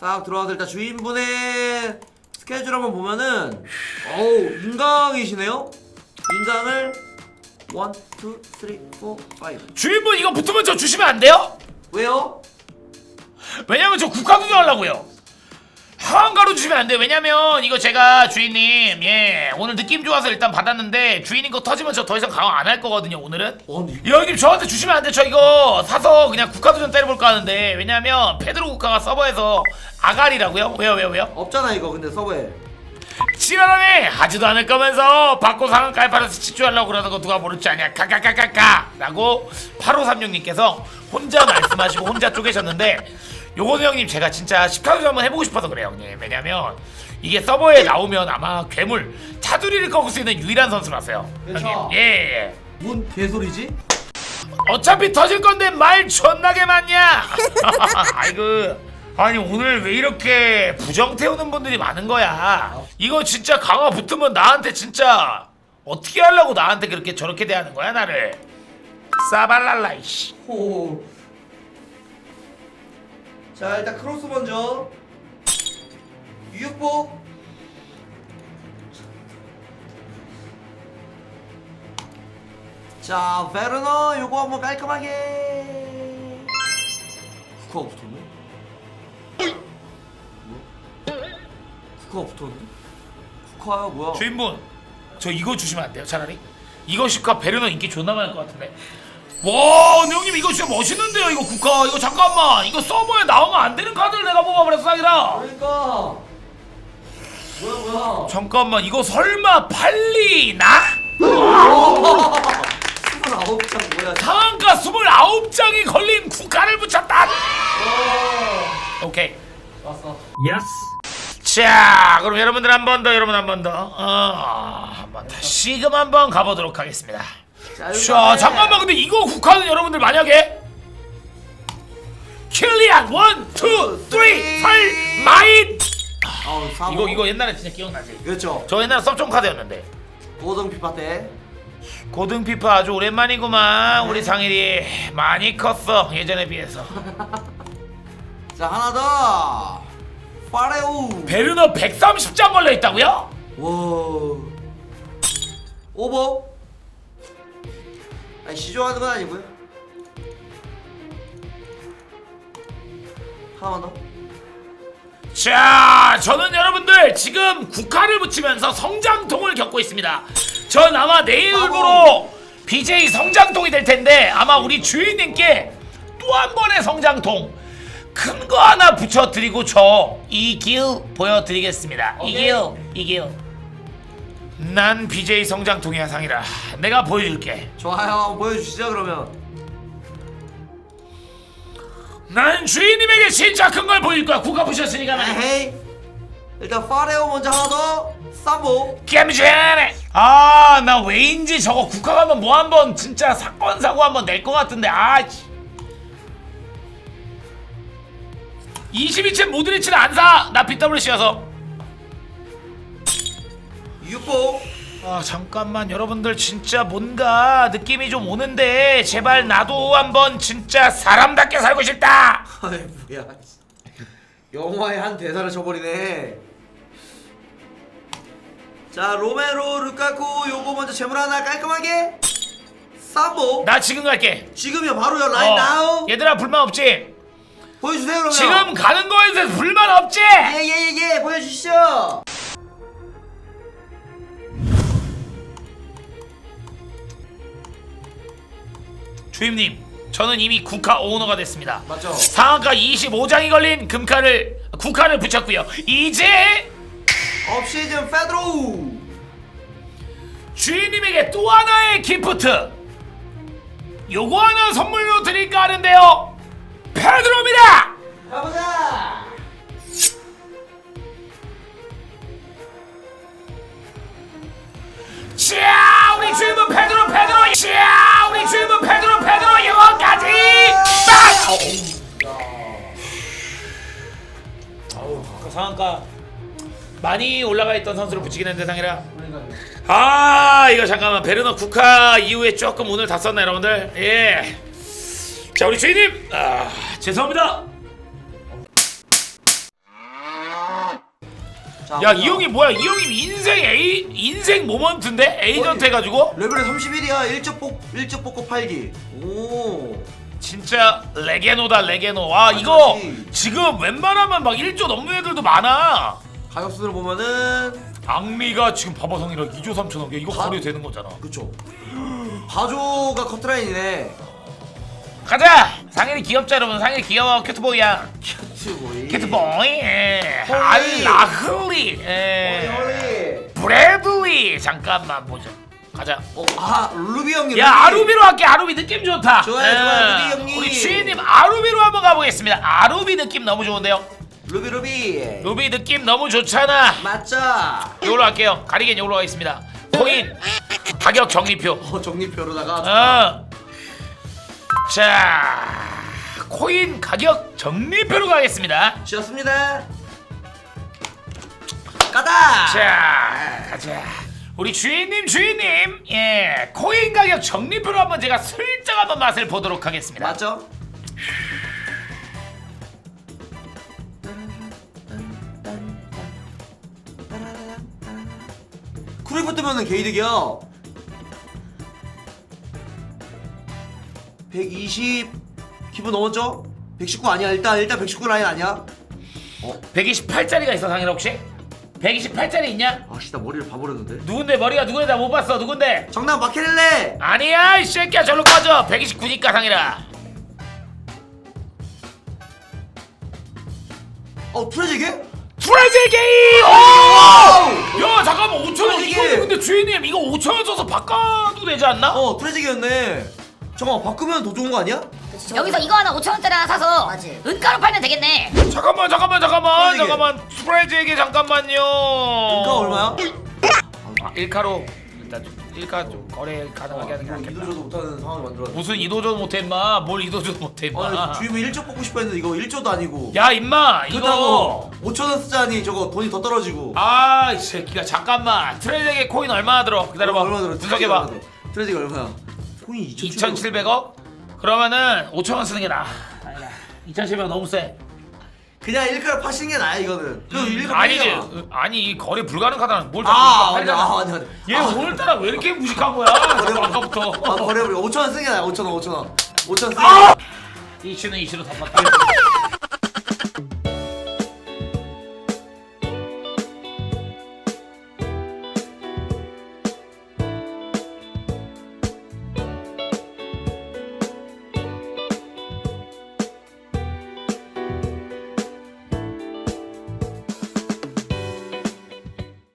싹 들어와서 일단 주인분의 스케줄 한번 보면은 어우 인강이시네요 인강을 1, 2, 3, 4, 5 주인분 이거 붙으면 저 주시면 안 돼요? 왜요? 왜냐면 저 국화 구경 하려고요. 하한가로 주시면 안 돼요. 왜냐면 이거 제가 주인님 예 오늘 느낌 좋아서 일단 받았는데 주인님 거 터지면 저 더 이상 강화 안 할 거거든요 오늘은. 아니 야, 형님 저한테 주시면 안 돼. 저 이거 사서 그냥 국화도 좀 때려볼까 하는데 왜냐면 페드로 국화가 서버에서 아가리라고요? 왜요 왜요 왜요? 없잖아 이거 근데 서버에 지랄하네 하지도 않을 거면서 받고 상한 깔팔아서 집중하려고 그러는 거 누가 모를 줄 아냐 까까까까까 라고 8536님께서 혼자 말씀하시고 혼자 쪼개셨는데 요거는 형님 제가 진짜 10카드 한번 해보고 싶어서 그래요 형님. 왜냐면 이게 서버에 나오면 아마 괴물 차두리를 꺾을 수 있는 유일한 선수라서요 그쵸. 형님. 예예. 뭔 개소리지? 어차피 터질 건데 말 존나게 많냐? 아이고. 아니 오늘 왜 이렇게 부정 태우는 분들이 많은 거야? 이거 진짜 강화 붙으면 나한테 진짜 어떻게 하려고 나한테 그렇게 저렇게 대하는 거야 나를? 싸발랄라 이씨. 호. 자 일단 크로스 먼저 유육복 자 베르너 요거 한번 깔끔하게 쿠카가 붙었네? 뭐야? 쿠카가 붙었는데? 쿠카야 뭐야? 주인분 저 이거 주시면 안 돼요 차라리 이거 시카 베르너 인기 존나 많을 것 같은데 와 근데 형님 이거 진짜 멋있는데요 이거 국화. 이거 잠깐만. 이거 서버에 나오면 안 되는 카드를 내가 뽑아버렸어 사기라. 그러니까. 뭐야 뭐야. 잠깐만 이거 설마 팔리나? 29장 뭐야. 상한가 29장이 걸린 국가를 붙였다. 와 오케이. 왔어. 자 그럼 여러분들 한 번 더 여러분 한 번더. 어, 한번 다시금 한번 가보도록 하겠습니다 자, 자 잠깐만 근데 이거 국화는 여러분들 만약에 킬리안 원, 투, 쓰리, 펄, 마인. 어, 사모. 이거 이거 옛날에 진짜 기억나지? 그렇죠. 저 옛날에 섭종 카드였는데. 고등 피파 때. 고등 피파 아주 오랜만이구만 우리 상일이. 많이 컸어 예전에 비해서. 자 하나 더. 파레오. 베르너 130장 걸려 있다고요? 와 오버 아니 시조하는 건 아니고요 하나만 더 자, 저는 여러분들 지금 국화를 붙이면서 성장통을 겪고 있습니다. 전 아마 내일부로 BJ 성장통이 될 텐데 아마 우리 주인님께 또 한 번의 성장통 큰 거 하나 붙여드리고 저 이 길 보여드리겠습니다. 이 길, 이 길. 난 BJ 성장통이야 상이라. 내가 보여줄게. 좋아요 보여주시죠 그러면 난 주인님에게 진짜 큰 걸 보일 거야. 국화 붙였으니까. 에헤이 일단 파레오 먼저 하나 더 쌈보 깜짝이야. 아, 나 왜인지 저거 국화 가면 뭐 한번 진짜 사건 사고 한번 낼 것 같은데. 아, 씨. 22층 모드리치는 안 사. 나 BWC여서. 육복. 아, 잠깐만. 여러분들 진짜 뭔가 느낌이 좀 오는데 제발 나도 한번 진짜 사람답게 살고 싶다. 아이 뭐야. 영화의 한 대사를 쳐버리네. 자 로메로 루카쿠 요거 먼저 재물 하나 깔끔하게. 쌈보. 나 지금 갈게. 지금이요 바로요. 라인 나우. 얘들아 불만 없지? 보여주세요 그러면. 지금 가는 거에 대해서 불만 없지? 예예예예. 보여주시죠 주임님, 저는 이미 국화 오너가 됐습니다. 맞죠? 상한가 25장이 걸린 금카를 국화를 붙였고요. 이제 업시즌 페드로 주인님에게 또 하나의 기프트. 요거 하나 선물로 드릴까 하는데요. 페드로입니다. 가보자 자, 아우, 아까 상한가. 많이 올라가 있던 선수를 붙이긴 했는데 상이라. 아 이거 잠깐만. 베르너 국화 이후에 조금 오늘 다 썼네 여러분들? 예자 우리 주인님. 아 죄송합니다. 자, 야. 이 형이 뭐야? 이 형이 인생 에이 인생 모먼트인데? 에이전트 해가지고? 레벨이 31이야. 1점 뽑 1점 뽑고 팔기. 오 진짜 레게노다 레게노. 와 이거 그렇지. 지금 웬만하면 막 1조 넘는 애들도 많아. 가격 순으로 보면은 악미가 지금 바바성이랑 2조 3천 원. 이거 가- 거래 되는 거잖아. 그쵸. 바조가 커트라인이네. 가자! 상일이 귀엽자 여러분. 상일이 귀여워. 큐트보이야. 큐트보이. 큐트보이 예. 홀리. 알라흘리 홀리. 예. 홀리 브래들리. 잠깐만 보자 가자. 어, 아 루비 형님 야 아루비로 할게. 아루비 느낌 좋다. 좋아요, 예. 좋아요, 루비 형님. 우리 주인님 아루비로 한번 가보겠습니다. 아루비 느낌 너무 좋은데요? 루비 루비. 루비 느낌 너무 좋잖아. 맞죠? 이걸로 할게요. 가리겐 이걸로 하겠습니다. 코인. 가격 정리표. 어 정리표로다가. 어. 자 코인 가격 정리표로 가겠습니다. 지었습니다. 가다 자 가자 우리 주인님 주인님. 예 코인 가격 정리표로 한번 제가 슬쩍 한번 맛을 보도록 하겠습니다. 맞죠 크루이프 뜨면은 게이득이야. 120 기분 넘었죠? 119 아니야. 일단 일단 119 라인 아니야. 128짜리가 있어 상일 혹시? 128짜리 있냐? 아씨 나 머리를 봐버렸는데 누군데 머리가 누군데 나 못 봤어 누군데? 정답 마케렐레 아니야 이 새끼야 절로 꺼져 129니까 상일아 어 트레지게? 트레제게이! 와우! 야 잠깐만 5천원 이게- 이거 근데 주인님 이거 5천원 줘서 바꿔도 되지 않나? 어 트레지게였네 잠깐만 바꾸면 더 좋은 거 아니야? 여기서 이거 하나 5천 원짜리 하나 사서 맞지. 은가로 팔면 되겠네. 잠깐만 잠깐만 잠깐만 트레제게. 잠깐만. 트레제게 잠깐만요. 이거 얼마야? 아, 1카로. 일단 좀 1카 좀 거래 가능하게 하는 게 낫겠다. 이도저도 못하는 상황을 만들었네. 무슨 이도저도 못해 임마? 뭘 이도저도 못해 임마? 아니 주임은 1조 뽑고 싶어 했는데 이거 1조도 아니고. 야 임마! 이거 그렇다고 5천 원 쓰자니 저거 돈이 더 떨어지고. 아 이 새끼가 잠깐만. 트레제게 코인 얼마나 들어? 기다려봐. 얼마 들어? 분석해봐. 트레지가 얼마야? 코인이 2700억? 그러면은 5천 원 쓰는 게 나아. 아니다. 2700억 너무 세. 그냥 1가를 파시는 게 나아 이거는. 그 1가 아니지. 아니 이 거래 불가능하다는 뭘 아 자꾸 맞아. 팔잖아. 아 맞아 얘 아, 오늘따라 왜 이렇게 무식한 거야? 자꾸 아까부터. 아 버려버려 5천원 쓰는 게 나아 5천원 5천원. 5천원 쓰는 게 아! 이슈는 이슈로 덮었다